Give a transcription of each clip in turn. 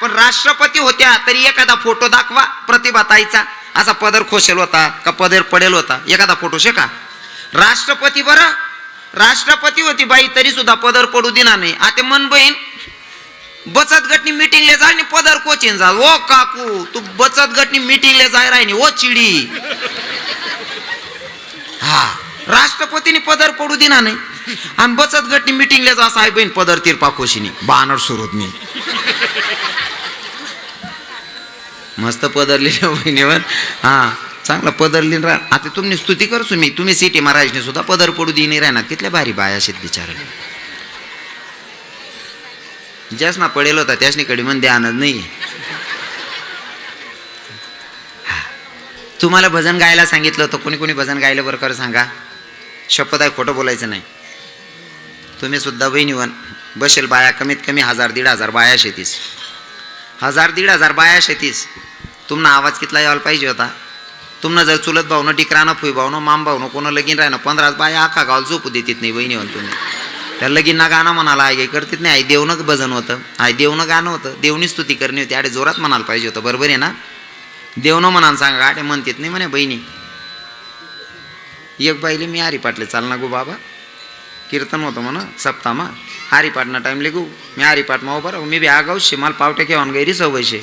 पण राष्ट्रपती होत्या तरी एखादा फोटो दाखवा प्रतिभाताईचा असा पदर खोशेल होता का पदर पडेल होता? एखादा फोटो शे का? राष्ट्रपती बरं. राष्ट्रपती होती बाई तरी सुद्धा पदर पडू दिना नाही. आता मन बहीण बचत गटनी मिटिंगले जाय आणि पदर कोचिन जा. ओ काकू तू बचत गटनी मिटिंगले जाय राहिनी ओ चिडी. हा राष्ट्रपतीने पदर पडू दिना नाही. आणि बचत गटनी मिटिंगले जा साहेब बहीण पदर तिरपा खोशीनी बानर सुरुत मी मस्त पदरलेल्या बहिणीवर. हां चांगला पदरली राह. आता तुम्ही स्तुती करसू मी. तुम्ही सिटी महाराजने सुद्धा पदर पडू दिनी राहणार. कितल्या भारी बाया शेत बिचारा. ज्यास ना पडेल होता त्यासनी म्हण मन ध्यानच नाही हा. तुम्हाला भजन गायला सांगितलं होतं. कोणी कोणी भजन गायलं बरं कर सांगा. शपथ आहे खोटं बोलायचं नाही. तुम्ही सुद्धा बहिणीवन बसेल बाया. कमीत कमी हजार दीड हजार बाया शेतीस हजार दीड हजार बाया शेतीस. तुमना आवाज कितला यायला पाहिजे होता? तुमनं जर चुलत भावनं डिकरानं फुई भावनं माम भावनं कोणं लगीन राहणं पंधरा बाया आखा गावाला झोपू देतीत नाही बहिणीवन तुम्ही. त्या लगीनना गाणं म्हणाला आई करतीत नाही. आई देवनं भजन होतं. आई देवनं गाणं होतं. देवनी स्तुती करणी होती. अरे जोरात म्हणायला पाहिजे होतं. बरोबर आहे ना? देवनं म्हणाल सांगा आटे म्हणतात नाही म्हणे बहिणी. एक बाईले मी आरी पाटले चाल ना गो बाबा. कीर्तन होतं म्हणा सप्तामा हारी पाटना टाईमले गो मी हारी पाट माव बरं. मी बी आगाऊ मला पावटे केव्हा गैरी सवय शे.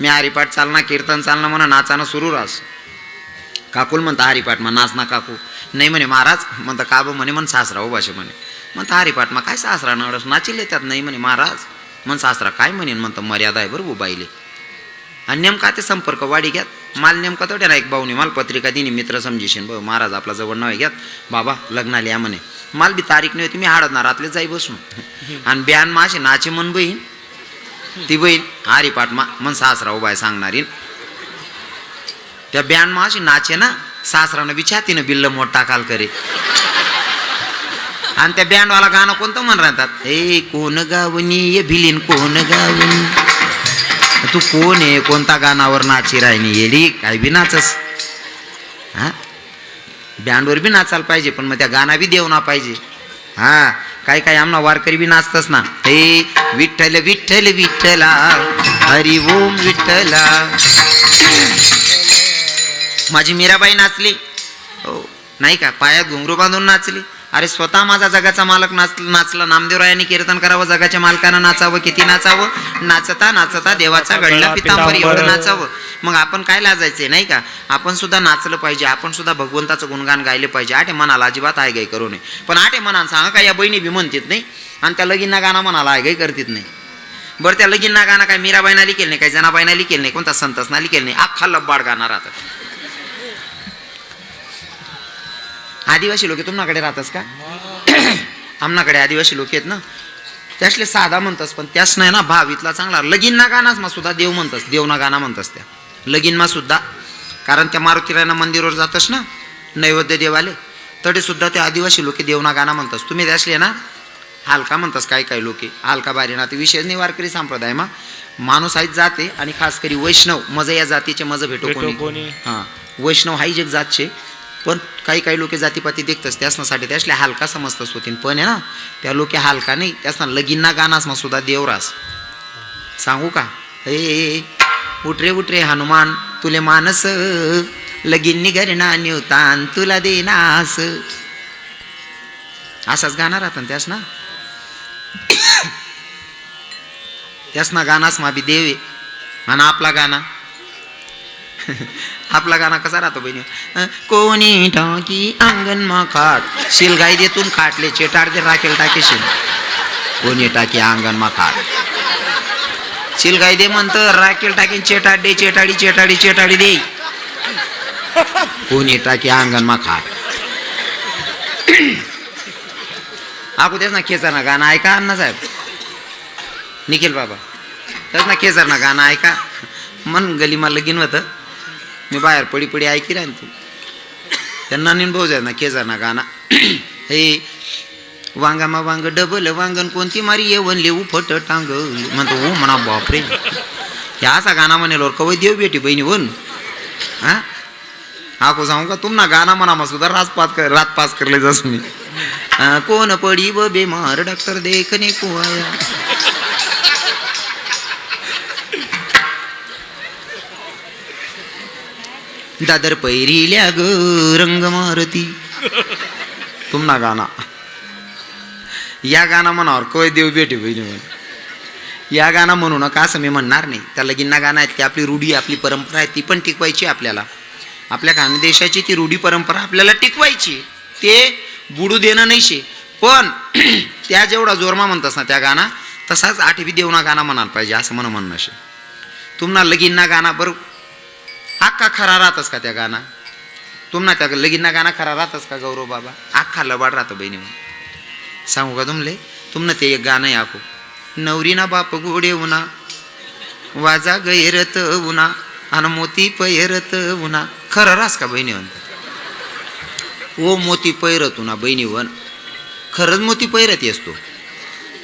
मी हरिपाठ चालना कीर्तन चालना म्हणा नाचानं सुरू रास. काकूल म्हणता हरिपाठ नाचना काकू. नाही म्हणे महाराज म्हणता का बं म्हणे म्हण सासरा उभाशे म्हणे. म्हणता हरिपाठमा काय सासरा नवडस नाचिले त्यात नाही म्हणे महाराज म्हण सासरा काय म्हणेन म्हणतं मर्यादा आहे बरं उबाईले आणि नेमका ते संपर्क वाढी घ्यात. माल नेमका तेवढ्या ना एक भाऊनी माल पत्रिका दिनी मित्र समजीशीन बघ महाराज आपला जवळ नाव घ्यात. बाबा लग्नाला या म्हणे. माल बी तारीख नाही होती मी हाडत ना रातले जाई बसून. आणि ब्यान माशी नाचे मन बहीण. ती बहीण हरिपाठ मा मन सासरा उभाय सांगणारी त्या ब्यान माशी नाचे ना सासरानं विचारतीनं बिल्ल मोठ टाकाल करे. आणि त्या बँडवाला गाणं कोणतं म्हणतात राहतात? ए कोण गावनी ये भिलीन कोण गावनी? तू कोण आहे? कोणता गाणावर नाची राहिनी येडी? काय बी नाचस? हा? बँडवर बी नाचायला पाहिजे पण मग त्या गाणं बी देऊ ना पाहिजे. हा? काही काही आमना वारकरी बी नाचतस ना. हे विठ्ठल विठ्ठल विठ्ठला हरी ओम विठ्ठला. माझी मीराबाई नाचली. हो नाही का? पायात घुंगरू बांधून नाचली. अरे स्वतः माझा जगाचा मालक नाच नाचला. नामदेवरायांनी कीर्तन करावं जगाच्या मालकानं नाचावं किती नाचावं? नाचता नाचता देवाचा घडला पितांबर एवढं नाचावं. मग आपण काय लाजायचे नाही का? आपण सुद्धा नाचलं पाहिजे आपण सुद्धा भगवंताचं गुणगान गायले पाहिजे. आठे मनाला अजिबात आय गाय करू नये. पण आठे मनानं सांगा का या बहिणी बी म्हणतात नाही? आणि त्या लगीनना गाणं मनाला आय गाय करतीत नाही. बरं त्या लगीनना गाणं काय मीराबाईना लिखेल नाही काय जनाबाईना लिखेल नाही कोणता संतसना लिखेल नाही. अख्खा लब्बाड गाणं राहतात आदिवासी लोक तुमच्याकडे राहतस का? आमनाकडे आदिवासी लोक आहेत ना? त्यासले साधा म्हणतस पण त्यास नाही ना भाव इथला चांगला. लगीन ना गाणाच मा सुद्धा देव म्हणतस देव ना गाणं म्हणतस त्या. लगीन मा सुद्धा. कारण त्या मारुतीरायना मंदिरावर जातस ना नैवेद्य देवाले तरी सुद्धा ते आदिवासी लोक देवना गाणं म्हणतस. तुम्ही त्यासले ना हालका म्हणतस काही काही लोके. हालका बारी ना ते विशेष नाही वारकरी संप्रदाय मा. माणूस आहेत जाते आणि खास करी वैष्णव मज या जातीचे मज भेटो कोणी. कोणी. हां. वैष्णव हाही जग जातचे. पण काही काही लोक जातीपाती देखतस त्यासनासाठी त्यासले हालका समजतस होतीन. पण आहे ना त्या लोके हालका नाही त्यासना लगीनना गानासमा सुद्धा देवरास सांगू का? ए उठरे उठरे हनुमान तुले मानस लगीन निघरणा न्यूतान तुला देनास. असाच गाणं राहतं त्यास ना? त्यास ना गानास मा बी देवे म्हणा आपला गाणा. आपला गाणं कसा राहतो बहिणी? कोणी टाकी अंगण मा खाट शिलगाई देतून खाटले चेटाड दे राखेल टाकेशील कोणी टाकी अंगण मा खाट. शिलगाई दे म्हणतं राखेल टाकीन चेटाड दे चेटाडी चेटाडी चेटाडी दे. कोणी टाकी अंगण मा खाट. आकू तेच ना खेचर ना गाणं ऐका अण्णा साहेब. निखिल बाबा तेच ना खेचर ना गाणं ऐका. मन गलीमा लगीन होतं. मी बाहेर पडी पडी ऐकी राहील तू. त्यांना निंबव जाय ना खेचर ना हे वांगामा वांग डबल वांगण कोणती मारी येवनले फट टांग. म्हणतो हो म्हणा बापरे. हे असा गाणा म्हणेलवर कवय देव बेटी बहिणी वन हा? आको सांगू का तुमना गाणा म्हणा मग सुद्धा रात पास कर रात पास करले जस मी. कोण पडी ब बेमार डॉक्टर देखने कुवाया. दादर पैरील्या ग रंग मारती. तुम्हा गाणं. या गाणं म्हणावर कोय देव भेटे बहिणी म्हण या गाणं म्हणू नका असं मी म्हणणार नाही. त्या लगींना गाणं आहेत ती आपली रूढी आपली परंपरा आहे ती पण टिकवायची आपल्याला. आपल्या खानदेशाची ती रूढी परंपरा आपल्याला टिकवायची ते बुडू देणं नाही शे. पण त्या जेवढा जोरमा म्हणतास ना त्या गाणं तसाच आठवी देवना गाणं म्हणायला पाहिजे असं म्हणा म्हणणं शे. तुम्हाला लगीनना गाणं बरं अख्खा खरा राहतस का त्या गाणं? तुम्हाला त्या लगीनना गाणं खरा राहतस का गौरव बाबा? अख्खा लबाड राहतं बहिणी सांगू का तुमले तुमनं ते एक गाणं आखो नवरीना बाप गोडे उना वाजा गैरत उना आणि मोती पैरत उना खरं रास का बहिणी ओ मोती पैरत उना बहिणी वन खरंच मोती पैरत असतो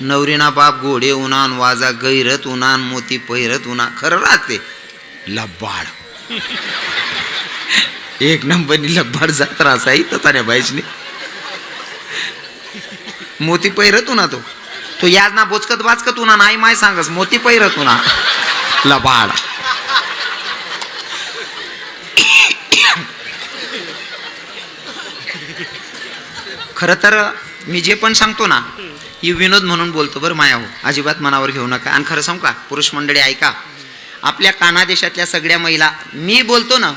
नवरीना बाप गोडे उन्हान वाजा गैरत उन्हान मोती पैरत उन्हा खरं राहते. लबाड. एक नंबरनी लब्बाड जात्रा रासा इथं ताऱ्या बाईचने मोती पैरत ना तो. तो याज ना बोचकत वाचकत उना नाही माय सांगस मोती पैरत ना लबाड. खर तर मी जे पण सांगतो ना ही विनोद म्हणून बोलतो बरं माया हो. अजिबात मनावर घेऊ नका. आणि खरं सांगू का पुरुष मंडळी ऐका. आपल्या कानादेशातल्या सगळ्या महिला मी बोलतो ना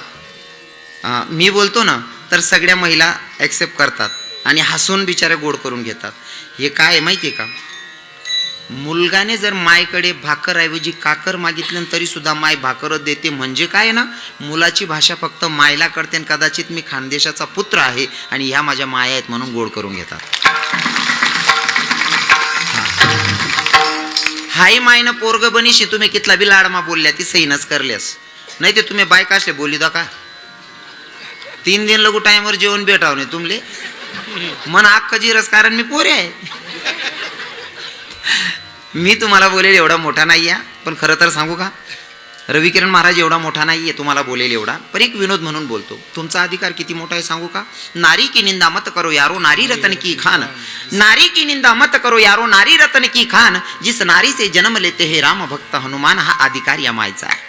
मी बोलतो ना तर सगळ्या महिला ॲक्सेप्ट करतात आणि हसून बिचारे गोड करून घेतात. हे काय आहे माहिती आहे का? मुलगाने जर मायकडे भाकरऐवजी काकर मागितलं तरी सुद्धा माय भाकरच देते म्हणजे काय आहे ना मुलाची भाषा फक्त मायला कळते आणि कदाचित मी खानदेशाचा पुत्र आहे आणि ह्या माझ्या माया आहेत म्हणून गोड करून घेतात. हाय मायनं पोरग बनीशी तुम्ही कितला बी लाडमा बोलल्या ती सहीनच करल्यास. नाही ते तुम्ही बायका असले बोली दा का? तीन दिन लगू टाइमवर जेवण भेटाव नाही तुमले? मन अख्खं जिरस कारण मी पोरे आहे. मी तुम्हाला बोलेल एवढा मोठा नाही आहे पण खरं तर सांगू का? रविकिरण महाराज एवढा मोठा नाही आहे तुम्हाला बोलेल एवढा. पण एक विनोद म्हणून बोलतो. तुमचा अधिकार किती मोठा आहे सांगू का? नारी की निंदा मत करो यारो नारी रतन की खान. नारी की निंदा मत करो यारो नारी रतन की खान. जिस नारी से जन्म लेते हे राम भक्त हनुमान हा अधिकार या मायचा आहे.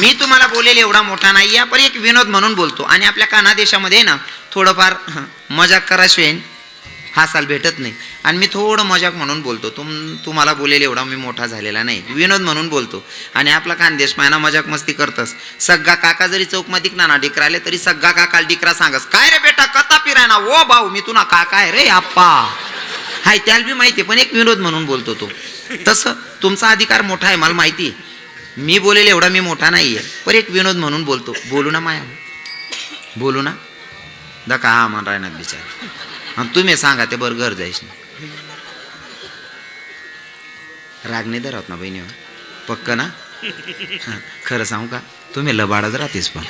मी तुम्हाला बोलेल एवढा मोठा नाही आहे पण एक विनोद म्हणून बोलतो. आणि आपल्या काना देशामध्ये ना थोडंफार मजाक कराशिवाय हा साल भेटत नाही. आणि मी थोडं मजाक म्हणून बोलतो तुम तुम्हाला बोलेल एवढा मी मोठा झालेला नाही. विनोद म्हणून बोलतो. आणि आपला खानदेश मायना मजाक मस्ती करतस. सग्गा काका जरी चौकमध्ये ना डिकराले तरी सग्गा काकाला डिकरा सांगस. काय रे बेटा कथा पिरायना ओ भाऊ मी तुला काका आहे रे आप्पा. हाय त्याला बी माहिती आहे, पण एक विनोद म्हणून बोलतो तो. तसं तुमचा अधिकार मोठा आहे मला माहिती मी बोलेल एवढा मी मोठा नाही आहे पण एक विनोद म्हणून बोलतो. बोलू ना माया? बोलू ना? दका हा म्हण राहणार बिचार. आणि तुम्ही सांगा ते बरं घर जायच ना. राग नाही धरत ना बहिणी हो. पक्क ना? खरं सांगू का? तुम्ही लबाडच राहतेस पण.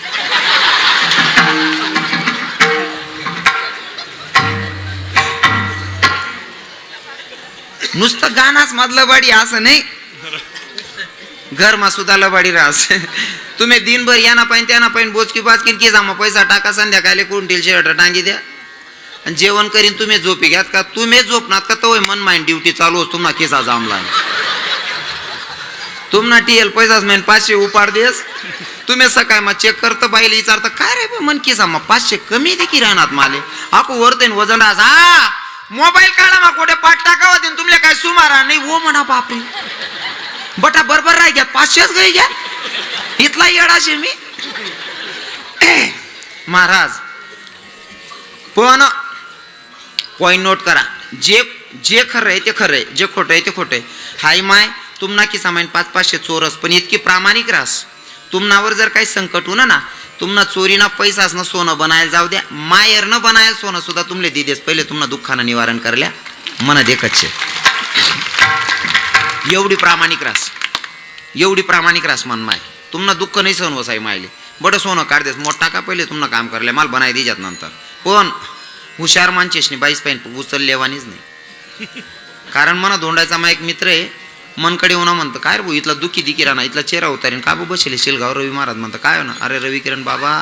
नुसतं गाणाच मध लबाडी असं नाही. घरमा सुद्धा लबाडी राहस. तुम्ही दिनभर याना पाहिजे त्याना पाहिजे बोचकी बाचकी की जामा पैसा टाका संध्याकाळी कुंटील शर्ट टांगी द्या. आणि जेवण करीन तुम्ही झोपी घ्यात का? तुम्ही झोपणार का? तो मन माइंड ड्युटी चालू असतो तुम्हाला केसा जामला. तुम्हाला टीएल पैसाच मेन पाचशे उपाड देस. तुम्ही सकाळ मग चेक करतो बाईला विचारतं काय रे मन किसा मग पाचशे कमी दे की राहणार माले? आको वरते वजन राहस हा मोबाईल काढा मग कुठे पाठ टाकावा देईन तुमले काय सुमारा? नाही हो म्हणा बापरे. बटा बरोबर राही घ्या पाचशेच गई घ्या. इथला येडाशे मी. महाराज पण पॉईंट नोट करा. जे जे खरं आहे ते खरं आहे. जे खोटं आहे ते खोटं आहे. हाय माय तुमना की सामान पाच पाचशे चोरस पण इतकी प्रामाणिक रास. तुमनावर जर काही संकट होणं ना तुमना चोरीना पैसाच ना सोनं बनायला जाऊ द्या. मायरनं बनायला सोनं सुद्धा तुमले दिदेस पहिले तुम्हाला दुःखानं निवारण करल्या. मन देखतचे एवढी प्रामाणिक रास. एवढी प्रामाणिक रास मन माय. तुमना दुःख नाही सहन वसाई मायले. बडं सोनं काढ देस. मोठा का पहिले तुम्हाला काम करले माल बनाय दिजात नंतर. पण हुशार माणचेस नाही बाईस पाहिजे उचल लेवानीच नाही. कारण मना धोंडायचा मा एक मित्र आहे मनकडे होणं म्हणतं काय भाऊ इथला दुःखी दिकी राहणार इथला चेहरा उतारेन का बसेले शिलगाव रवी महाराज? म्हणतं काय होणार अरे रवी किरण बाबा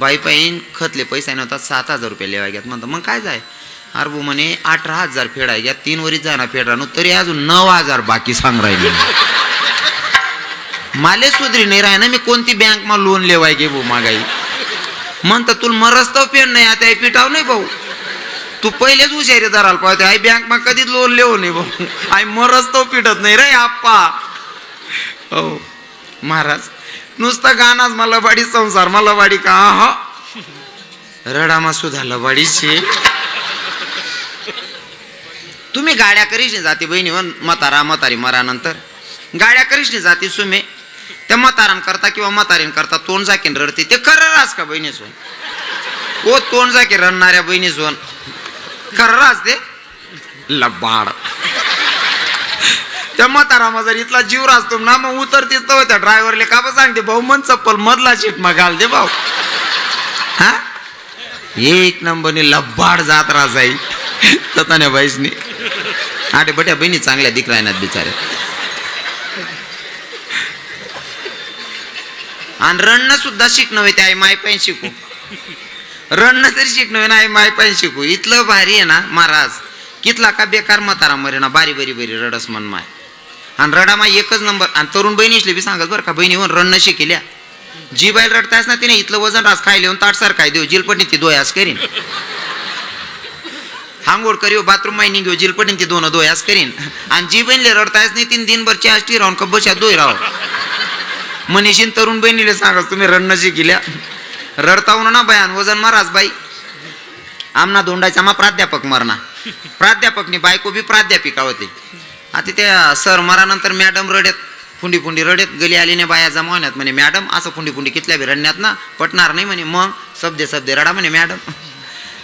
बाई पाहिन खतले पैसा नव्हता सात हजार रुपये लेवा घ्यात. म्हणतं मग काय जाय? अरे भाऊ म्हणे अठरा हजार फेडाय घ्या तीन वरीच जाणार फेड राहणं तरी अजून नऊ हजार बाकी सांग राहिले माले सुधरी नाही राही ना मी कोणती बँक मा लोन लेवाय गे भाऊ मागाई? म्हणतं तुला मरस्तव पेन नाही आता पिटाव नाही भाऊ. तू पहिलेच हुशारी धराल पाहिजे. आई बँक मा कधीच लोन लिहू नाही भाऊ आई मरस्तव पिटत नाही रे आप्पा. हो महाराज नुसतं गाणाच मला वाडी संसार मला वाडी का? हा रडामा सुद्धा लबाडीची तुम्ही गाड्या करीश नाही जाते बहिणी हो? वन मतारा म्हातारी मरानंतर. गाड्या करीश नाही जाते सुमे? त्या म्हातारान करता किंवा मतारीन करता तोंड जाकीन रडते. ते खरं रास का बहिणी सोन ओ तोंड जाकी रडणाऱ्या बहिणी सोन खरं असते लबाड. त्या म्हातारा जर इथला जीव राहतो ना मग उतरतीच तर त्या ड्रायव्हरले का बा सांगते भाऊ मन चप्पल मधला शीट मग घाल दे भाऊ. हा? एक नंबरने लबाड जात राजाई. तताने बाईसनी. आटे बट्या बहिणी चांगल्या दिक राहण्यात बिचारे. आणि रणनं सुद्धा शिकणं होय आई माय पण शिकू. रणनं तरी शिकणं नाही माय पण शिकू. इथलं भारी आहे ना महाराज. कितला का बेकार मतारा मरे ना बारी बरी बरी रडस मन माय. आणि रडा माय एकच नंबर. आणि तरुण बहिणीसले बी सांगत बरं का बहिणी होऊन रणनं शिकेल्या. जी बाईल रडतायस ना तिने इथलं वजन रास खायले येऊन ताटसार काय देऊ जिलपटणी ती दोयास करीन. हांगोड करीव हो, बाथरूम माय निघ्यो हो, जिलपटीन ती दोन दोयास करीन. आणि जी बहिणीले रडतायस नाही तीन दिनभर चाष्टी राहून कब्बशा दोय राव मनीषीन तरुण बहिणीले सांगत तुम्ही रणनं शिकिल्या. रडता ना बयान वजन महाराज बाई. आमना दोंडायचा मा प्राध्यापक मरणा प्राध्यापकनी बायको बी प्राध्यापिका होते. आता त्या सर मरानंतर मॅडम रडत फुंडी फुंडी रडत गली आली नाही बाया जमावण्यात म्हणे मॅडम असं फुंडी फुंडी कितल्या बी रडण्यात ना पटणार नाही म्हणे मग सबदे सबदे रडा म्हणे मॅडम.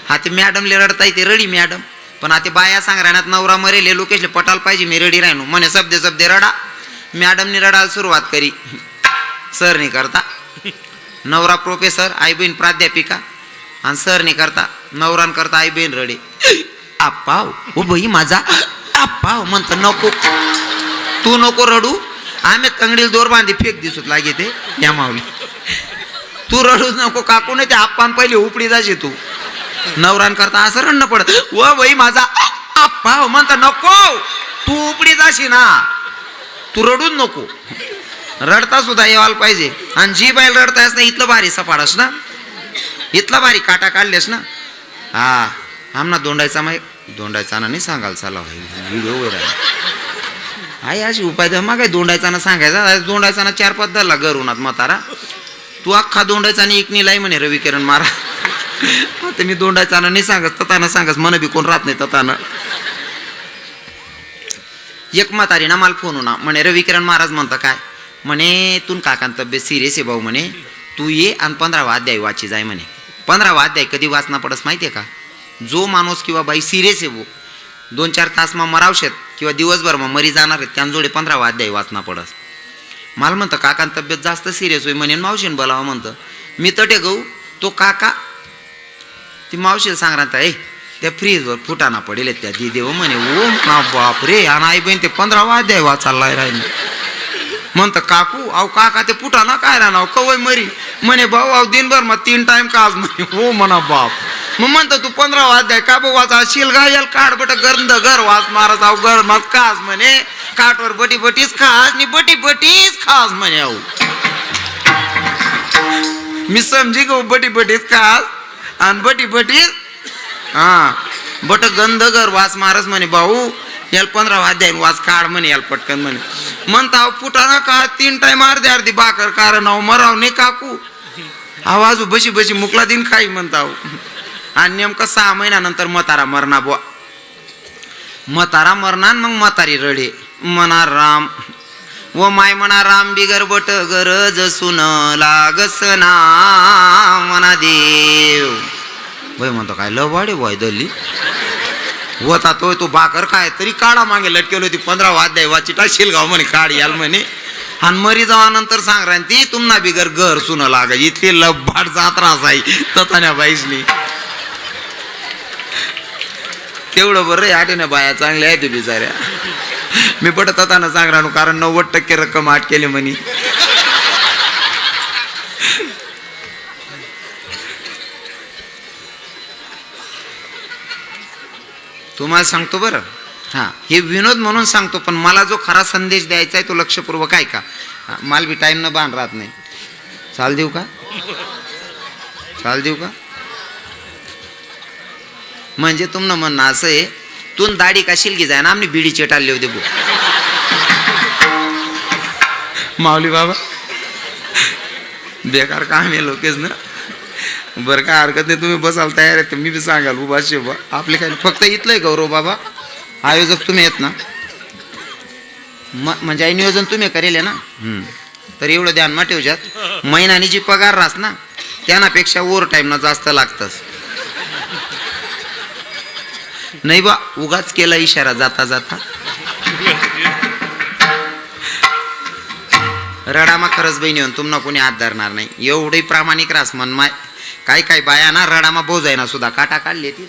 हा ते मॅडमले रडता येते रडी मॅडम. पण आता बाया सांग राहण्यात नवरा मरेले लोकेशले पटाल पाहिजे मी रडी राहिनो म्हणे सबदे सबदे रडा. मॅडमने रडायला सुरुवात करी. सर नाही करता. नवरा प्रोफेसर आई बहीण प्राध्यापिका. आणि सर नाही करता नवरान करता आई बहीण रडे. आप्पाव ओ बही माझा. आप्पाव म्हणत नको. तू नको रडू. आम्ही तंगडील दोर बांधी फेक दिसत लागे ते या माऊली. तू रडूच नको काकू नाही ते आप्पान पहिले उपडी जाशी तू. नवरान करता असं रडणं पडत. व बही माझा. आप्पाव म्हणता नको. तू उपडी जाशी ना. तू रडूच नको. रडता सुद्धा येवाल पाहिजे. आणि जी बाईल रडतायस ना इथलं भारी सपाडस ना. इथला भारी काटा काढलेस ना. हा आमना दोंडायचा माय दोंडायचा ना नाही सांगाल चला व्हिडिओ आहे. अशी उपाय द्या मग दोंडायचा ना सांगायचा. दोंडायचा ना चार पाच धरला गरुणात म्हातारा. तू अख्खा दोंडायचा आणि एक निलाई म्हणे रवी किरण मारा. आता मी दोंडायचा ना नाही सांगत तताना सांगस मन बी कोण राहत नाही ततानं. एक म्हातारी ना मला फोन होणार म्हणे रवी किरण महाराज म्हणतं काय? म्हणे तून काकांत तब्येत सिरियस आहे भाऊ म्हणे तू ये आणि पंधरावा अध्याय वाची जाय म्हणे. पंधरावा अध्याय कधी वाचना पडस माहिती आहे का? जो माणूस किंवा बाई सिरियस आहे भाऊ दोन चार तास मग मरावशेत किंवा दिवसभर मग मरी जाणार आहेत त्यांजोडे पंधरावा अध्याय वाचना पडस. मला म्हणतं काकांत तब्येत जास्त सिरियस होई म्हणे मावशीन बोलावं म्हणतं. मी तटे गहू तो काका ती मावशी सांगणार ए त्या फ्रीजवर फुटाना पडेल त्या दिदेव म्हणे ओ ना बाप रे आणि आई बहीण ते पंधरावा अध्याय वाचायला राहिले. म्हणतं काकू अहो काका ते फुटाना काय राहणार? कवय मरी. म्हणे भाऊ अहो दिनभर मग तीन टाइम काज म्हणे हो म्हणा बाप. मग म्हणतो तू पंधरावा द्या का बघ वाचा शिलगा यल काढ बट गंध घर वाच मारत अहो घर मग काज म्हणे काठवर बटी बटीच खास नि बटी बटीच खास म्हणे अहो. मी समजी गो बटी बटीच खास आणि बटी बटीच हा बट गंध घर वाच मारस म्हणे भाऊ याल पंधरा वाद्याय वाज काढ म्हणे याल पटकन म्हणे. म्हणता पुटाना का तीन टाइम अर्धे अर्धी बाकर कारण अहो मराव नाही काकू. आवाज बशी बशी मुकला दिन खाई म्हणता आणि नेमकं सहा महिन्यानंतर मतारा मरणा बुवा. मतारा मरणार मग मतारी रडे. म्हणा राम. व माय म्हणा राम बिगर बट गरज सुन लागस ना म्हणा देव. वय म्हणतो काय लवाडे वय दल्ली होता तो तो बाकर काय तरी काढा मागे लटकेल होती पंधरा वाद्याय वाची टाकशील गाव म्हणे काढ याल म्हणे. आणि मरी जावानंतर सांग ती तुम्हाला बिगर घर सुन लाग इतके लब्बाड जात्रा रासाई तथान्या बाईसनी तेवढं बरं रे आठवण्या बाया चांगल्या आहेत बिचाऱ्या. मी पटत ना सांग राहणू कारण नव्वद टक्के रक्कम आठ केली म्हणे. तुम्हाला सांगतो बरं. हां हे विनोद म्हणून सांगतो पण मला जो खरा संदेश द्यायचा आहे तो लक्षपूर्वक आहे का? हां, मला बी टाईम न बांध राहत नाही. चाल देऊ का? चाल देऊ का? म्हणजे तुमनं म्हणणं असं आहे तू दाढी काशील की जाय ना आम्ही बिडी चेटाळले होते बो. माऊली बाबा बेकार काम आहे लोकेच ना. बरं काय हरकत नाही तुम्ही बसाल तयार आहे तर मी बी सांगाल उभा शिवा आपले काय फक्त इथलं आहे गौरव बाबा? आयोजक तुम्ही आहेत ना? म्हणजे आई नियोजन तुम्ही करेल आहे ना. तर एवढं ध्यान मा ठेवच्यात महिन्याने जी पगार राहस ना त्यानापेक्षा ओव्हर टाईम ना जास्त लागतंच नाही बा उगाच केला इशारा जाता जाता. रडामा खरंच बहिणी होऊन तुम्हाला कोणी हात धरणार नाही. एवढी प्रामाणिक रास मन माय काय काय बाया ना रडामा बोजाय ना सुद्धा. काटा काढली ती.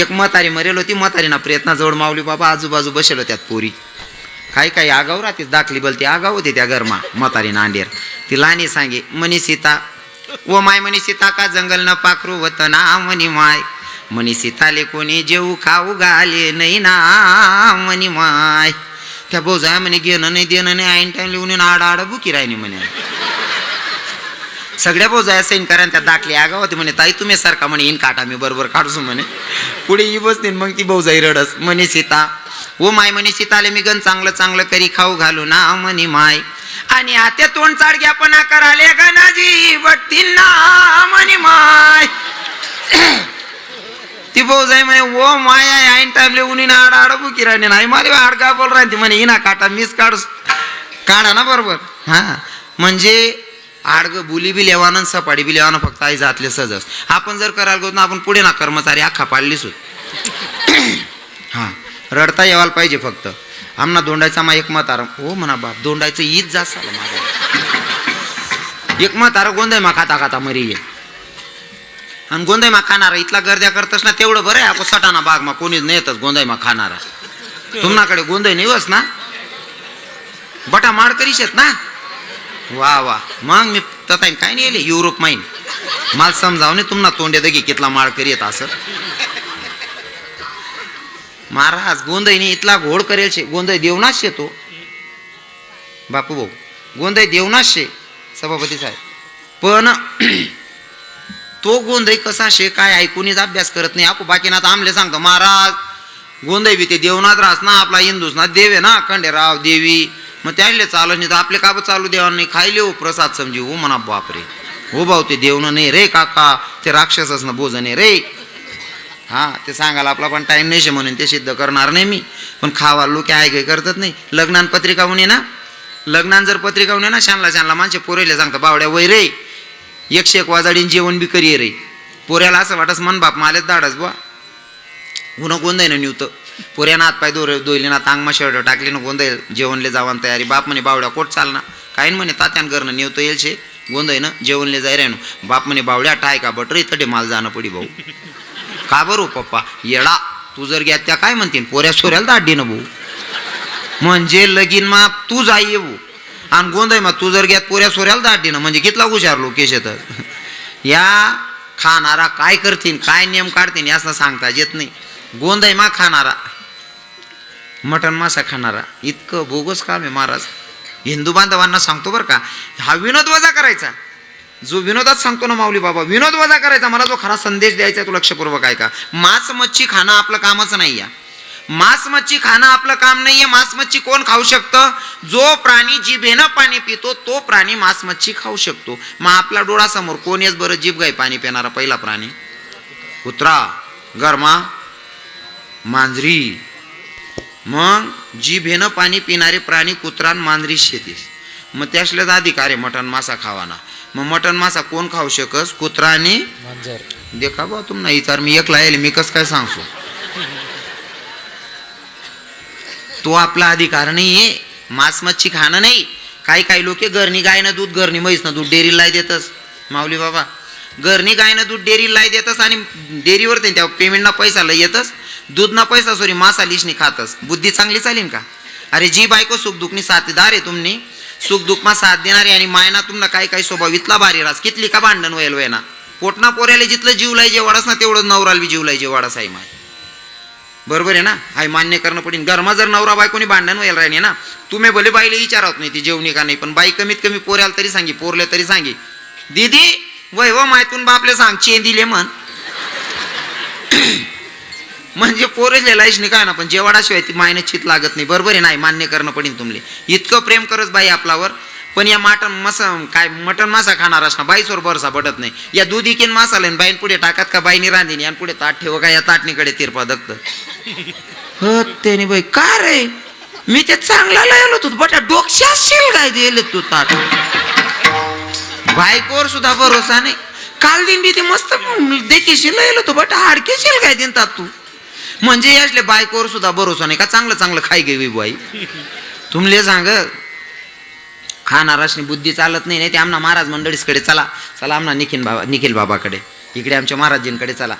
एक म्हातारी मरेल होती म्हातारीना प्रयत्नाजवळ मावली बाबा आजूबाजू बसेल होत्यात पोरी. काय काय आगाव राहते दाखली बोलते आगाव होती त्या गरमा म्हातारी नांडेर ती लहानी सांगे मनी सीता ओ माय मनी सीता का जंगल न पाखरू वत ना मनी माय? मनी सीताले कोणी जेऊ खाऊ गाले नाही ना मनी माय? त्या बोजा म्हणे घेणं नाही देणं नाही आईन टाईम लिहून आड आड बुकी राहिली म्हणे. सगळ्या बोजाया सैन करा त्या दाखली आगाव होती म्हणे ताई तुम्ही सारखा म्हणे इन काटा मी बरोबर काढूस म्हणे. पुढे ही बसते मग ती बोजाई रडस म्हणे सीता ओ माय म्हणे सीताले मी गण चांगलं चांगलं करी खाऊ घालू ना म्हणे माय. आणि आत्या तोंड चाडग्यापणा कराले गणाजी बट्टील ना म्हणे माय. ती भाऊजाई म्हणे ओ माय आईन टाइमले उनी ना आड आड बुकी राहिने नाही मला आड बोल राहते म्हणे हिना काटा मीच काढ काढा ना बरोबर. हा. म्हणजे आडग बुली बी लेवानं सपाडी बी लेवानं फक्त आई जातले सहजच आपण जर करायला गेलो ना आपण पुढे ना कर्मचारी आखा पाडली हा रडता येवायला पाहिजे फक्त. आमना दोंडायचा मा एक मतार हो म्हणा बाप दोंडायचं ईद जात झालं माझं एक मतार गोंधळ मा खाता खाता मरी ये. आणि गोंधळ मा खाणारा इथला गर्द्या करतस ना तेवढं बरं आहे. आपण सटाना बाग मा कोणीच नाही येतच गोंधळ मा खाणारा. तुम्हाकडे गोंधळ नाही वस ना? बटा माड करीश ना? वा वा. मग मी तथा काय नाही येले युरोप माहीन मला समजाव नाही तुम्हाला तोंडे दगी कितला माळ करीत असं. महाराज गोंधळीने इथला घोड करेल शे. गोंधळ देवनाच शे तो. बापू भाऊ गोंधळ देवनाच शे सभापती साहेब. पण तो गोंधळ कसा शे काय ऐकूनच अभ्यास करत नाही. आपण बाकीनाथ आमले सांगतो महाराज गोंधळ बी ते देवनाथ रास ना आपला हिंदूस ना देव आहे ना खंडेराव देवी मग त्याले चालत नाही तर आपले काब चालू देवा नाही खायले? हो प्रसाद समजी हो म्हणा बापरे. हो भाऊ ते देवनं नाही रे काका ते राक्षसच ना बोज नाही रे. हा ते सांगायला आपला पण टाईम नाही शे म्हणून ते सिद्ध करणार नाही मी. पण खावा लोक आहे काही करतात नाही. लग्नान पत्रिका होणे ना? लग्नान जर पत्रिका होणे ना शानला शानला माणसे पोरेले सांगता बावड्या वय रे. एकशे एक वाजाडीन जेवण बी करी रे. पोऱ्याला असं वाटस मन बाप मालेच दाडस बुवा. उन्हा गोंदाय ना निवतं पोऱ्यानं हात पाय दोर दोयले ना तांगमा शर्ट टाकली ना गोंधळ जेवणले जावान तयारी. बाप म्हणे बावड्या कोट चालना. काय म्हणे तात्यान करणं नेवतो येईल शे. गोंदाय ना जेवणले जाय रे बाप म्हणे बावड्या टाय का बटर? तडे माल जाणं पडी भाऊ. का बरं हो, पप्पा? येडा. तू जर घ्या त्या काय म्हणतील पोऱ्या सोऱ्याला दाडी ना भाऊ. म्हणजे लगीन मा तू जाई येऊ आणि गोंधळ मा तू जर घ्यात पोऱ्या सोऱ्याला दाडी ना. म्हणजे कितला हुशार लोकेश तर या खाणारा काय करतील काय नियम काढतील याचं सांगता येत नाही. गोंधळ मा खाणारा मटण मासा खाणारा इतकं बोगस काम आहे महाराज. हिंदू बांधवांना सांगतो बरं का हा विनोद वजा करायचा. जो विनोदात सांगतो ना माऊली बाबा विनोद वजा करायचा. मला जो खरा संदेश द्यायचा तो लक्षपूर्वक आहे का मांस मच्छी खाणं आपलं कामच नाही आहे. मांस मच्छी खाणं आपलं काम नाहीये मांस मच्छी कोण खाऊ शकतं? जो प्राणी जिभेनं पाणी पितो तो प्राणी मांस मच्छी खाऊ शकतो. मग आपला डोळासमोर कोण येस बरं जीभ गाई पाणी पिणारा पहिला प्राणी? कुत्रा गरमा मांजरी. मग जिभेनं पाणी पिणारे प्राणी कुत्रा आणि मांजरी शेतीस मग त्यासलेच अधिकार आहे मटण मासा खावाना. मग मटण मासा कोण खाऊ शकस? कुत्रा आणि देखा बा तुम नाही तर मी एकला येईल मी कसं काय सांगतो तो आपला अधिकार नाही आहे मांस मच्छी खाणं नाही. काही काही लोक घरनी गायनं दूध घरनी म्हैसनं दूध डेअरीला देतस. माऊली बाबा घरनी गायनं दूध डेअरीला देतस आणि डेअरीवर ते त्या पेमेंटना पैसा लय येतस. दूधना पैसा सॉरी मासा लिशनी खातस. बुद्धी चांगली चालेल का? अरे जी बायको सुख दुखनी साथीदार आहे तुम्ही सुख दुःखमा साथ देणारी आणि मायना तुमना काय काय स्वभाव इतला भारी रास. कितली का भांडण व्हायला वयना पोटना पोऱ्याला जिथलं जीव लाय जेवाडास ना तेवढं नवराल बी जीव लाय जेवाडास आहे माय. बरोबर आहे ना? हाय मान्य करणं पडेल घरमा जर नवरा बायकोनी भांडण व्हायला राहिले ना तुम्ही भले बाईला विचारत नाही ती जेवणी का नाही पण बाई कमीत कमी पोऱ्याला तरी सांगी पोरले तरी सांगी दीदी वय व मायतून बापले सांग चे दिले म्हण. म्हणजे पोरच लिहिलायच नाही काय ना पण जेवाडाशिवाय ती मायनं चित लागत नाही. बरोबर आहे नाही मान्य करणं पडेल तुमले इतकं प्रेम करत बाई आपल्यावर पण या माटण मसा काय मटण मासा खाणार असणार? बाईसवर बरसा पडत नाही. या दूध इकेन मासाला आणि बाईन पुढे टाकत का बाईनी रांधीन? आणि पुढे ताट ठेव का? या ताटणीकडे तिरपा दगत ह त्याने बाई का रे? मी ते चांगला लायलो तू बटा डोक्यात शिल काय दिले तू ताट? बायकोवर सुद्धा भरोसा नाही. काल दिन बी ते मस्त देखीशील लायलो तू बटा हाडकेशील काय देतात तू? म्हणजे यासले बायकोवर सुद्धा भरोसा नाही का? चांगलं चांगलं खाई गेवी बाई. तुमले सांग खाणाराशनी बुद्धी चालत नाही नाही ते आमना महाराज मंडळीसकडे चला. चला आमना निखिल बाबा निखिल बाबाकडे. इकडे आमच्या महाराजींकडे चला.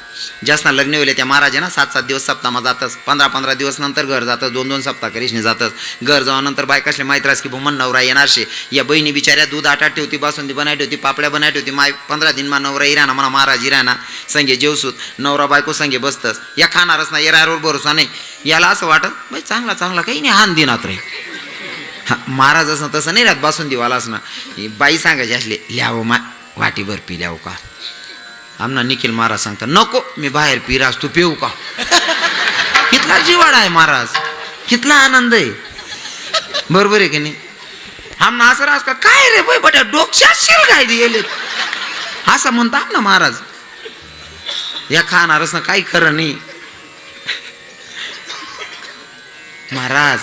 जास्त लग्न होईल त्या महाराज ना सात सात दिवस सप्ताहमा जातच पंधरा पंधरा दिवस नंतर घर जातं दोन दोन सप्ताह करीशने जातच घर जाऊनंतर बायकाशले माहीत राहस की भूमन नवरा येणार शे. या बहिणी बिचाऱ्या दूध आटा ठेवती बासुंदी बनाय ठेवती पापड्या बनाय ठेवती माय पंधरा दिन मा नवरा इराना म्हणा महाराज इराना संगे जेवसूत नवरा बायको संगे बसतस या खाणारच ना येरावर भरोसा नाही. याला असं वाटत बाई चांगला चांगला काही नाही हान दिनात रे. हा महाराज असं तसं नाही राहत बासुंदीवाला असणं बाई सांगायची असले लिहावं मा वाटीभर पी ल्याव का? आमना निखिल महाराज सांगता नको मी बाहेर पिरास तू पिऊ का? कितला जिवाडा आहे महाराज कितला आनंद आहे. बरोबर आहे की नाही? आमना असं राहस का काय रे बाई बट्या डोक्यात शिल काय गेले असं म्हणता ना महाराज. या खाणारच ना काही खरं नाही. महाराज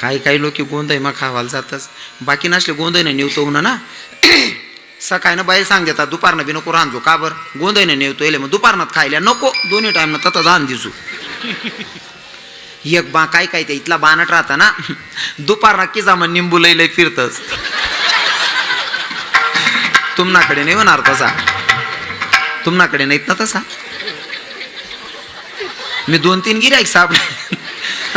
काही काही लोक गोंधळ मग खावायला जातच. बाकी नसले गोंधळ नाही नेवतो ना. सकाळनं बाहेर सांग देतात दुपारनं बी नको रांजो का बरं? गोंधळ नेवतो येले मग दुपारनात खायला. नको दोन्ही टाईमनं तथा जाण दिसू. एक बा काय काय ते इथला बानट राहता ना. दुपारना की जा मग निंबू लय लय फिरतच तुमनाकडे नाही होणार तसा. तुमनाकडे नाहीत ना तसा. मी दोन तीन गिरायक सापडे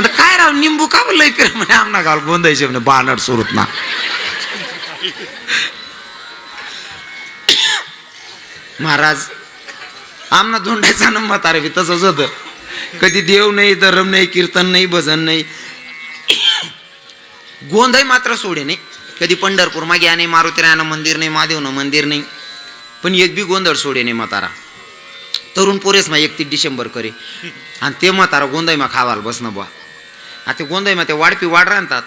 आता काय राव निंबू का लय फिर म्हणे आमना घाल गोंधायचे म्हणे बानट सुरूत ना. महाराज आमना धोंडायचा ना म्हातारे बी तसंच होतं. कधी देव नाही धरम नाही कीर्तन नाही भजन नाही. गोंधळ मात्र सोडे नाही. कधी पंढरपूर मागे आणि मारुतीरायानं मंदिर नाही महादेवनं मंदिर नाही. पण एक बी गोंधळ सोडे नाही म्हातारा. तरुण पोरेस मा एकतीस डिसेंबर करे. आणि ते म्हातारा गोंधळ मा खावाल बस ना बुवा. आता ते गोंधळ मा ते वाडपी वाढ राहतात.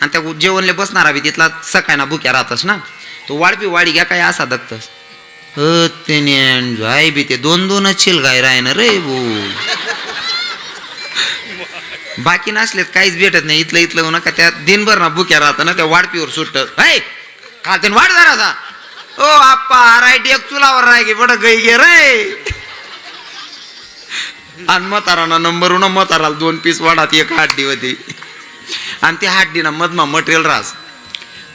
आणि त्या जेवणले बसणार बी तिथला सकाळ ना भुक्या राहतस ना. तो वाडपी वाडी घ्या काय असा दगतस ह जाय बी ते दोन दोनच शिल गाय राय ना रे भो बाकी नसलेत काहीच भेटत नाही. इथलं इथलं होऊ का त्या दिनभर ना भुक्या राहतं ना त्या वाडपीवर सुट्ट. हाय खाते वाढ जरा ओ आप्पा राईट एक चुलावर राय गे बड गई गे रे. आणि मताराना नंबर मताराला दोन पीस वाढात एक हड्डी होती. आणि त्या हाड्डीना मधमा मटेरियल रास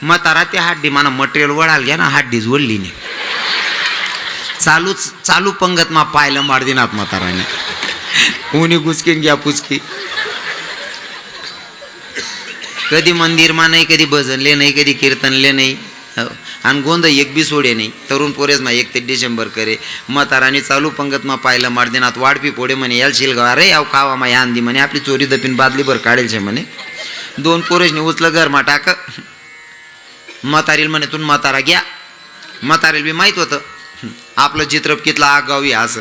मतारा त्या हड्डी माना मटेरियल वळाल घ्या ना हड्डीच वळली नाही. चालूच चालू पंगत मा पाहिलं मारदिनात मताराने उनी गुचकीन घ्या पुचकी कधी मंदिर मा नाही कधी भजनले नाही कधी कीर्तनले नाही. आणि गोंध एक बी सोडे नाही. तरुण पोरेच मा एक ते डिसेंबर करे. म्हाताराने चालू पंगत मा पाहिलं मारदिनात वाढपी पोडे म्हणे याल शिलगाव. अरे याव खावा मा यांदी म्हणे आपली चोरी दपीन बादली भर काढेल शे म्हणे. दोन पोरेशने उचलं घर मा टाक. म्हातारील म्हणे तून म्हातारा घ्या. म्हातारील बी माहीत होतं. आपलं चित्रप कितला आगावी असं.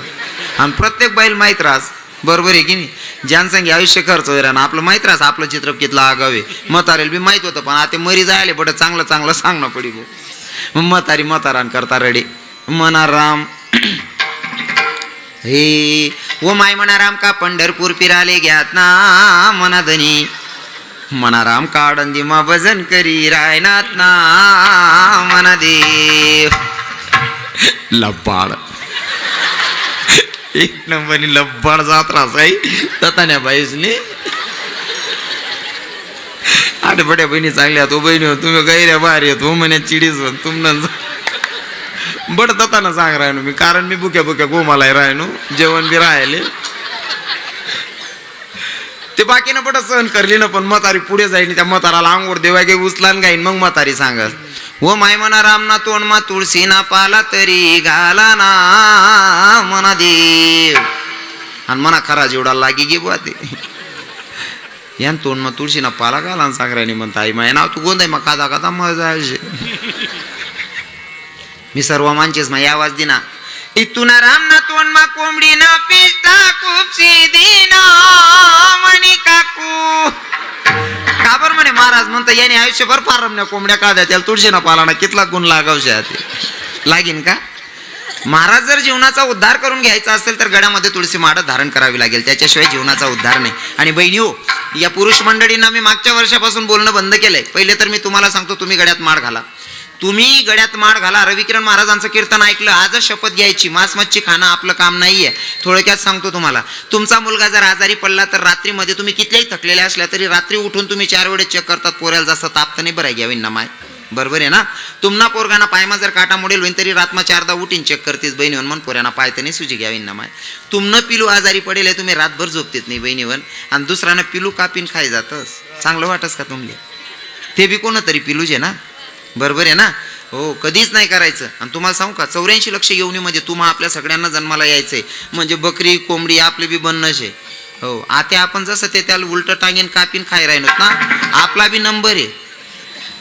आणि प्रत्येक बाईल माहीत राहस. बरोबर आहे की नाही? ज्यांसंगी आयुष्य खर्च होईल ना आपलं माहीत राहस आपलं चित्रप कितला आगावे म्हातारेल बी माहीत होतं पण आता मरी जायले बट चांगलं चांगलं सांगणं पडी गो म्हातारी म्हातारान करता रेडी. म्हणा राम. हे ओ माय म्हणा राम का पंढरपूर फिराले घ्यात ना मना धनी. मना राम काडंदी मा भजन करी रायनात ना मना देव. लब्बाड एक नंबरनी लब्बाड जात रासाई ततान्या बाईसनी आठ बहिणी चांगल्या तो बहिणी हो तुम्ही गैऱ्या बाहेर येतो म्हणे चिडीच हो तुमनं बड सांग राहिनो मी कारण मी बुक्या बुक्या गोमाला राहिनो जेवण बी राहिले. ते बाकीनं बड सहन करली ना पण म्हातारी पुढे जाईल त्या म्हाताराला आंघोळ देवा गे उचलान गाईन मग म्हातारी सांगल. हो माय म्हणा रामना तोंड मा तुळशी ना पाला तरी घाला ना म्हणा देव. आणि म्हणा खरा जेवढा लागी गे बुवा ते. यान तोंड मग तुळशी ना पाला घाला आणि म्हणता आई माय नाव तू गोंद आहे मग कादा कादा मजा मी सर्व मानचेस मग आवाज दिना इथून राम ना तोंड मा कोंबडी ना पिस्ता खूपशी दिना म्हणी काकू काबर म्हणे महाराज म्हणता याने आयुष्यभर पारमण्या कोंबड्या का द्या त्याला तुळशी ना पाला ना कितला गुण लागावशा ते लागीन का महाराज जर जीवनाचा उद्धार करून घ्यायचा असेल तर गड्यामध्ये तुळशी माड धारण करावी लागेल. त्याच्याशिवाय जीवनाचा उद्धार नाही. आणि बहिणी हो या पुरुष मंडळींना मी मागच्या वर्षापासून बोलणं बंद केलंय. पहिले तर मी तुम्हाला सांगतो तुम्ही गड्यात माड घाला. तुम्ही गड्यात माड घाला. रविकिरण महाराजांचं कीर्तन ऐकलं आजच शपथ घ्यायची. मांस मच्छी खाणं आपलं काम नाहीये. थोडक्यात सांगतो तुम्हाला. तुमचा मुलगा जर आजारी पडला तर रात्रीमध्ये तुम्ही कितल्याही थकलेले असल्या तरी रात्री उठून तुम्ही चार वेळेस चेक करतात. पोऱ्याला जास्त ताप तर नाही बरं घ्यावी ना माय. बरोबर आहे ना? तुमना पोरगाना पायमा जर काटा मोडेल होईन तरी रातमा चारदा उठीन चेक करतेस बहिणीवन मन पोऱ्याना पाय तर सुजी घ्यावी ना माय. तुमनं पिलू आजारी पडेल आहे तुम्ही रातभर झोपतेत नाही बहिणीवन आणि दुसऱ्यानं पिलू कापीन खाय जातस. चांगलं वाटस का तुमले? ते बी कोण तरी पिलूज आहे ना? बरोबर आहे ना? हो कधीच नाही करायचं. आणि तुम्हाला सांगू का चौऱ्याऐंशी लक्ष येवणीमध्ये म्हणजे तुम्हा आपल्या सगळ्यांना जन्माला यायचंय. म्हणजे बकरी कोंबडी आपले बी बनणंच आहे. हो आता आपण जसं ते त्याला उलट टांगेन कापीन खाय राहिलोत ना? आपला बी नंबर आहे.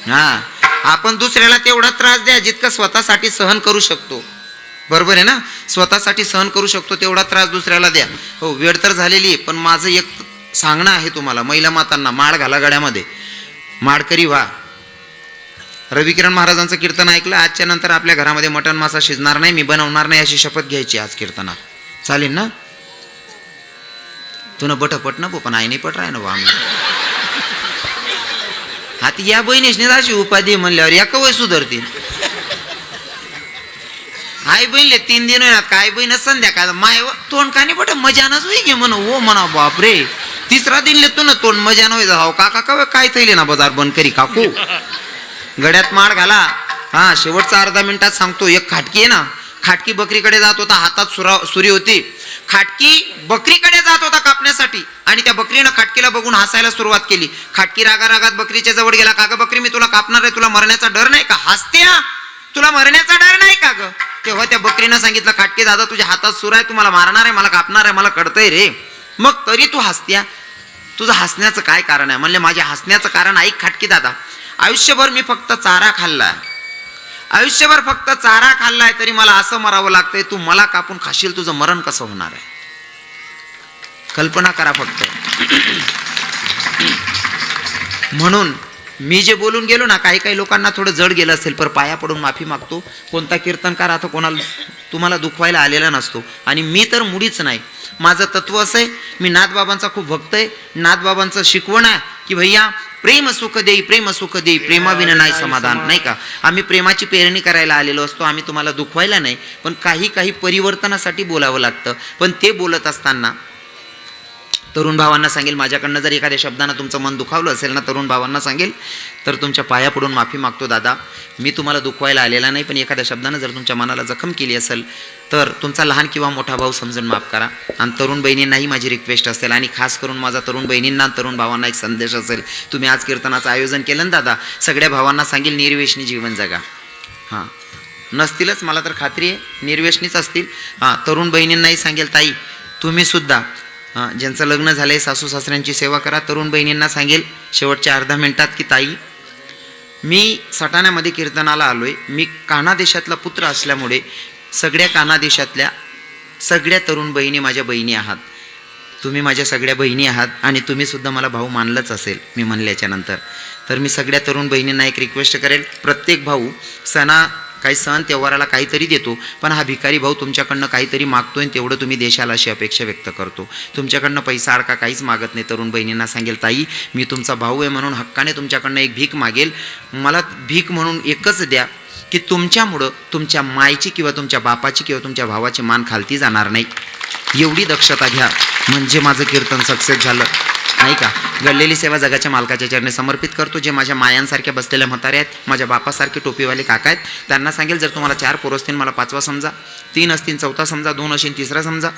हा. आपण दुसऱ्याला तेवढा त्रास द्या जितकं स्वतःसाठी सहन करू शकतो. बरोबर आहे ना? स्वतःसाठी सहन करू शकतो तेवढा त्रास दुसऱ्याला द्या. हो वेळ तर झालेली आहे पण माझं एक सांगणं आहे तुम्हाला महिला मातांना माळ घाला गड्यामध्ये माडकरी व्हा. रविकिरण महाराजांचं कीर्तन ऐकलं आजच्या नंतर आपल्या घरामध्ये मटण मासा शिजणार नाही मी बनवणार नाही अशी शपथ घ्यायची आज कीर्तनात. चालेल ना? तुनं बट पट ना पण आई नाही पट राय ना वा आम्ही. आता या बहिणीसने अशी उपाधी म्हणल्यावर या कवय सुधरतील. आई बहिणले तीन दिन होणार काय बहीण संध्याकाळ माय तोंड तोंड नाही बट मजानच होई गे म्हण ओ म्हणा बापरे. तिसरा दिन तू ना तोंड मजान होई जाव काका कव काय थैले ना बाजार बंद करी काकू. गड्यात माळ घाला. हा शेवटचा अर्धा मिनिटात सांगतो एक खाटकी आहे ना खाटकी बकरीकडे जात होता हातात सुरा सुरी होती. खाटकी बकरीकडे जात होता कापण्यासाठी. आणि त्या बकरीनं खाटकीला बघून हसायला सुरुवात केली. खाटकी रागा रागात बकरीच्या जवळ गेला. का ग बकरी मी तुला कापणार आहे. तुला मरण्याचा डर नाही का? हसते तुला मरण्याचा डर नाही का ग? तेव्हा त्या बकरीनं सांगितलं खाटकी दादा तुझ्या हातात सुर आहे. तुम्हाला मारणार आहे. मला कापणार आहे. मला कळतंय रे. मग तरी तू हसत्या. तुझं हसण्याचं काय कारण आहे? म्हणले माझ्या हसण्याचं कारण ऐक खाटकी दादा. आयुष्यभर मी फक्त चारा खाल्लाय आयुष्यभर फक्त चारा खाल्लाय तरी मला असं मरावं लागतंय तू मला कापून खाशील तुझं मरण कसं होणार आहे? कल्पना करा फक्त. म्हणून मी जे बोलून गेलो ना काही काही लोकांना थोडं जड गेलं असेल पर पाया पडून माफी मागतो. कोणता कीर्तनकार आता कोणाला तुम्हाला दुखवायला आलेला नसतो. आणि मी तर मुडीच नाही. माझं तत्व असं आहे मी नाथबाबांचा खूप भक्त आहे. नाथबाबांचं शिकवण आहे की भैया प्रेम सुख देई प्रेम सुख देई प्रेमाविना नाही समाधान नाही का? आम्ही प्रेमाची पेरणी करायला आलेलो असतो आम्ही तुम्हाला दुखवायला नाही. पण काही काही परिवर्तनासाठी बोलावं लागतं. पण ते बोलत असताना तरुण भावांना सांगेल माझ्याकडनं जर एखाद्या शब्दानं तुमचं मन दुखावलं असेल ना तरुण भावांना सांगेल तर तुमच्या पाया पडून माफी मागतो दादा. मी तुम्हाला दुखवायला आलेला नाही पण एखाद्या शब्दानं जर तुमच्या मनाला जखम केली असेल तर तुमचा लहान किंवा मोठा भाऊ समजून माफ करा. आणि तरुण बहिणींनाही माझी रिक्वेस्ट असेल आणि खास करून माझा तरुण बहिणींना तरुण भावांना एक संदेश असेल तुम्ही आज कीर्तनाचं आयोजन केलं ना दादा सगळ्या भावांना सांगेल निर्वेशनी जीवन जगा. हां. नसतीलच मला तर खात्री आहे निर्वेशनीच असतील. हां तरुण बहिणींनाही सांगेल ताई तुम्ही सुद्धा ज्यांचं लग्न झालं आहे सासू सासऱ्यांची सेवा करा. तरुण बहिणींना सांगेल शेवटच्या अर्धा मिनिटात की ताई मी सटाण्यामध्ये कीर्तनाला आलो आहे मी काना देशातला पुत्र असल्यामुळे सगळ्या काना देशातल्या सगळ्या तरुण बहिणी माझ्या बहिणी आहात. तुम्ही माझ्या सगळ्या बहिणी आहात आणि तुम्हीसुद्धा मला भाऊ मानलंच असेल मी म्हणल्याच्यानंतर तर मी सगळ्या तरुण बहिणींना एक रिक्वेस्ट करेल. प्रत्येक भाऊ सणा काही सण त्योहाराला काहीतरी देतो पण हा भिकारी भाऊ तुमच्याकडनं काहीतरी मागतोय तेवढं तुम्ही देशाला अशी अपेक्षा व्यक्त करतो. तुमच्याकडनं पैसा अडका काहीच मागत नाही तरुण बहिणींना सांगेल ताई मी तुमचा भाऊ आहे म्हणून हक्काने तुमच्याकडनं एक भीक मागेल. मला भीक म्हणून एकच द्या की तुमच्यामुळं तुमच्या मायची किंवा तुमच्या बापाची किंवा तुमच्या भावाची मान खालती जाणार नाही. एवढी दक्षता घ्या. म्हणजे माझं कीर्तन सक्सेस झालं. नाही का? घडलेली सेवा जगाच्या मालकाच्या चरणी समर्पित करतो जे माझ्या मायांसारख्या बसलेल्या म्हातारे आहेत माझ्या बापासारखे टोपीवाले काका आहेत. त्यांना सांगेल जर तुम्हाला चार पोरं असतील मला पाचवा समजा तीन असतील चौथा समजा दोन असेल तिसरा समजा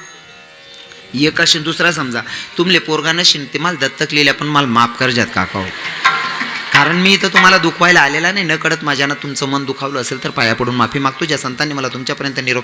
एक असेल दुसरा समजा. तुमले पोरगा नशील ते मला दत्तक लिहिले पण मला माफ करजात काका हो. कारण मी इथं तुम्हाला दुखवायला आलेला नाही. न कळत माझ्यानं तुमचं मन दुखावलं असेल तर पाया पडून माफी मागतो. ज्या संतांनी मला तुमच्यापर्यंत निरोप